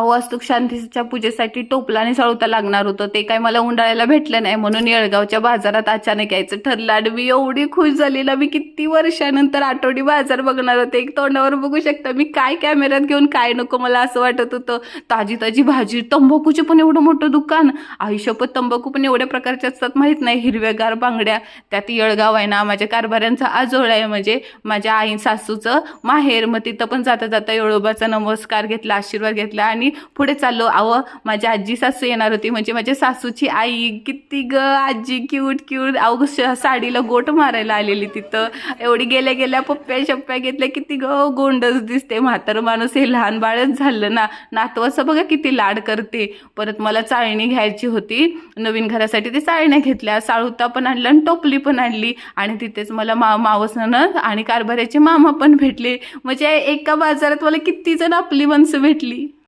वास्तुक शांतीच्या पूजेसाठी टोपला आणि साळुता लागणार होतं. ते काय मला उंडाळायला भेटलं नाही म्हणून येळगावच्या बाजारात अचानक यायचं. ठरलं आणि मी एवढी खुश झाली ना मी किती वर्षानंतर आठवडी बाजार बघणार होते. एक तोंडावर बघू शकता मी काय कॅमेऱ्यात घेऊन काय नको मला असं वाटत होतं. ताजी ताजी भाजी तंबाखूचे पण एवढं मोठं दुकान. आयुष्यपत तंबाखू पण एवढ्या प्रकारचे असतात माहीत नाही. हिरव्यागार बांगड्या. त्यात येळगाव आहे ना माझ्या कारभाऱ्यांचा आजोळ आहे म्हणजे माझ्या आई सासूचं माहेर. मग तिथं पण जाता जाता येळोबाचा नमस्कार घेतला आशीर्वाद घेतला आणि पुढे चाललो. अहो माझी आजी सासू येणार होती. म्हणजे माझ्या सासूची आई किती ग आजी क्यूट क्यूट अहो श- साडीला गोट मारायला आलेली तिथं. एवढी गेल्या गेल्या पप्प्या शप्प्या घेतल्या. किती ग गोंडच दिसते. म्हातारं माणूस हे लहान बाळच झालं ना. नातवाचं बघा किती लाड करते. परत मला चाळणी घ्यायची होती. नवीन घरासाठी ते चाळण्या घेतल्या. साळुता पण आणलं आणि टोपली पण आणली. आणि तिथेच मला मा मावसनं आणि कारभाऱ्याचे मामा पण भेटले. म्हणजे एका बाजारात मला किती जण आपली माणसं भेटली.